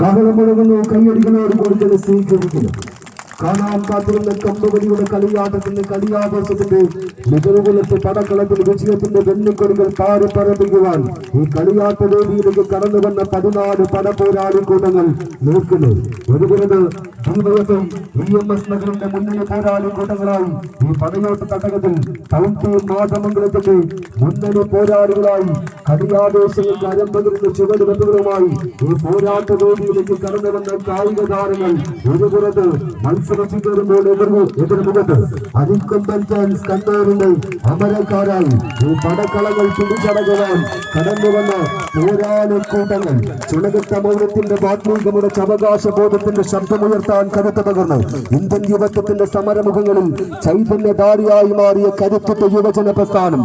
കവളം മുഴങ്ങുന്നു കൈയടിക്കുന്നവർ കൊടുത്തത് സ്വീകരിക്കുന്നു. കാണാൻ കാത്തിരുന്ന കമ്പവലിയുടെ കളിയാട്ടത്തിന്റെ കളിയാഘോഷത്തിന്റെ മികവുകുലത്ത് പടക്കളത്തിൽ വിജയത്തിന്റെ വെണ്ണിക്കൊടികൾ പാറി പറപ്പിക്കുവാൻ ഈ കളിയാട്ട വേദിയിലേക്ക് കടന്നു വന്ന പതിനാല് പടപോരാളി കൂട്ടങ്ങൾ നോക്കുന്നു. ഒരു പുറത്ത് ഡിവൈഎഫ്ഐ ഇ എം എസ് നഗറിന്റെ മുന്നണി പോരാളി കൂട്ടങ്ങളായി ഈ പടയോട്ട തട്ടകത്തിൽ കൗണ്ടി മാതമംഗലത്തിന്റെ മുന്നണി പോരാളികളായി കളിയാവേശങ്ങൾക്ക് അരമ്പതിരുന്ന ചുവടുവെപ്പുകളുമായി ഈ പോരാട്ട വേദിയിലേക്ക് കടന്നു വന്ന കായിക താരങ്ങൾ ഒരു പുറത്ത് മത്സരിച്ചു കയറുമ്പോൾ എതിർന്നു എതിർമുഖത്ത് അരിക്കൊമ്പൻ ചാൻസ് കണ്ണൂരിന്റെ അമരക്കാരായി ഈ പടക്കളങ്ങൾ പിടിച്ചടക്കുവാൻ കടന്നു വന്ന പോരാളിക്കൂട്ടങ്ങൾ. ചുണകത്ത മൗനത്തിന്റെ ബാത്മീകമുടെ അവകാശ ബോധത്തിന്റെ ശബ്ദമുയർത്താൻ കരുത്ത് പകർന്നു ഇന്ത്യൻ യുവത്വത്തിന്റെ സമരമുഖങ്ങളിൽ ചൈതന്യധാരിയായി മാറിയ കരുത്തുറ്റ യുവജന പ്രസ്ഥാനം.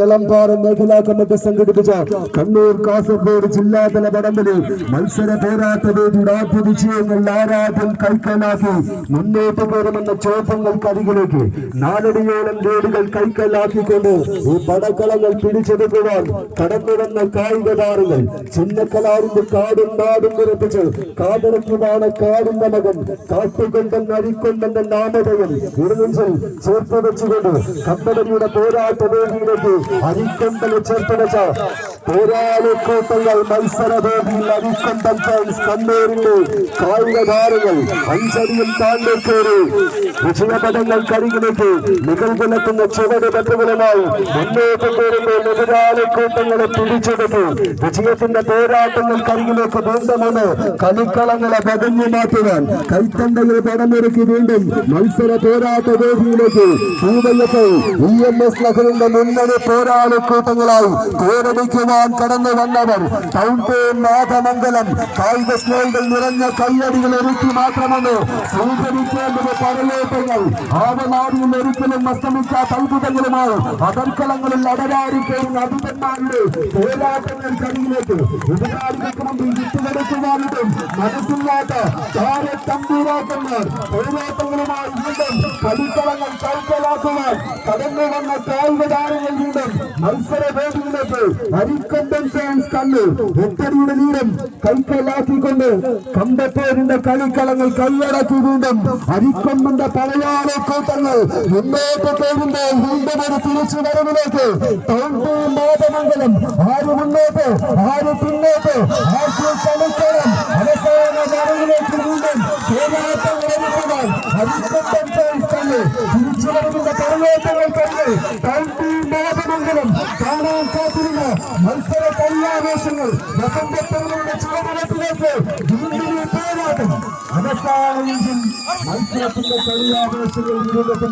എളമ്പാറ മേഖലാ കമ്മിറ്റി സംഘടിപ്പിച്ച കണ്ണൂർ കാസർഗോഡ് ജില്ലാതല വടംവലി മത്സര പോരാട്ട വേദിയുടെ ആദ്യ വിജയങ്ങൾ ആരാധ്യം കൈക്കലാക്കി മുന്നോട്ട് ചോദ്യങ്ങൾക്കരികിലേക്ക് നാലടിയോളം ഗോളുകൾ കൈക്കലാക്കിക്കൊണ്ട് ഈ പടക്കളങ്ങൾ പിടിച്ചെടുക്കുവാൻ കടന്നു വന്ന കായിക താരങ്ങൾ ചിന്നക്കലാറിന്റെ കാടും നാടും നിറപ്പിച്ച് കാതറക്കുമാണ് കാടിന്റെ മകൻ. കാട്ടുകൊണ്ടൻ അരിക്കൊണ്ടന്റെ നാമതയിൽ ഇടനെഞ്ചിൽ ചേർത്ത് വെച്ചുകൊണ്ട് കമ്പനിയുടെ പോരാട്ട വേദിയിലേക്ക് അരിക്കൊണ്ടനെ ചേർത്ത് വെച്ച പോരാളിക്കൂട്ടങ്ങൾ മത്സരവേദിയിൽ അരിക്കൊണ്ടൻ ഫാൻസ് കണ്ണൂരിന്റെ കായിക താരങ്ങൾ അഞ്ചടിയും താണ്ടി കയറി. വിജയപദങ്ങൾ കരികിലേക്ക് നികൾകുലത്തുന്ന ചുവട് പറ്റുകളുമായി മുന്നോട്ട് കയറുമ്പോൾ എതിരാളിക്കൂട്ടങ്ങളെ പിടിച്ചെടുത്തു. വിജയത്തിന്റെ പോരാട്ടങ്ങൾ കരികിലേക്ക് വീണ്ടുമെന്ന് കളിക്കളങ്ങളെ പതിഞ്ഞു മാറ്റുവാൻ കൈത്തണ്ടകൾ പടമൊരുക്കി വീണ്ടും മത്സര പോരാട്ട വേദിയിലേക്ക് ഇ എം എസ് നഗറിന്റെ മുന്നണി പോരാളിക്കൂട്ടങ്ങളായി കോരടിക്കുവാൻ കടന്നു വന്നവർ. ടൗൺ ടീം നാഥമംഗലം കായിക സ്നേഹികൾ നിറഞ്ഞ കയ്യടികൾ ഒരുക്കി മാത്രമെന്ന് സ്വീകരിക്കേണ്ടത് പരലോകങ്ങൾ. ആവനാടിയിൽ ഒരിക്കലും അസ്തമിക്കാത്ത അത്ഭുതങ്ങളുമാണ് അതർക്കളങ്ങളിൽ അടരാരിപ്പോഴും അധിപന്മാരുടെ പോരാട്ടങ്ങൾ വിട്ടുകൊടുക്കുവാനിട്ടും മനസ്സില്ലാത്ത പോരാട്ടങ്ങളുമായി കടന്നു വന്ന മത്സര വേദിയിലേക്ക് എട്ടടിയുടെ നീളം കൈക്കലാക്കിക്കൊണ്ട് കമ്പത്തേരിന്റെ കളിക്കളങ്ങൾ കൈയടക്കി വീണ്ടും. അരിക്കൊമ്പന്റെ പഴയാളെ കൂട്ടങ്ങൾ മുന്നോട്ട് പോകുമ്പോൾ വീണ്ടും ഒരു തിരിച്ചു വരവിലേക്ക്. ടൗൺ ബോധമംഗലം ആര് മുന്നോട്ട് ആര് പിന്നോട്ട്? ആർക്ക് കളിക്കണം അവസാന വരവിലേക്ക് വീണ്ടും ഒരുക്കുവാൻ അരിക്കൊമ്പൻ തിരിച്ചു വരവിന്റെ പഴയോട്ടങ്ങൾ കണ്ട് ടൗൺ മാതമംഗലം കാണാൻ കാത്തിരുന്ന മത്സര വീണ്ടും ഈ അവസാന മത്സരത്തിന്റെ കല്യാവേശങ്ങൾ ഇരുപത്തി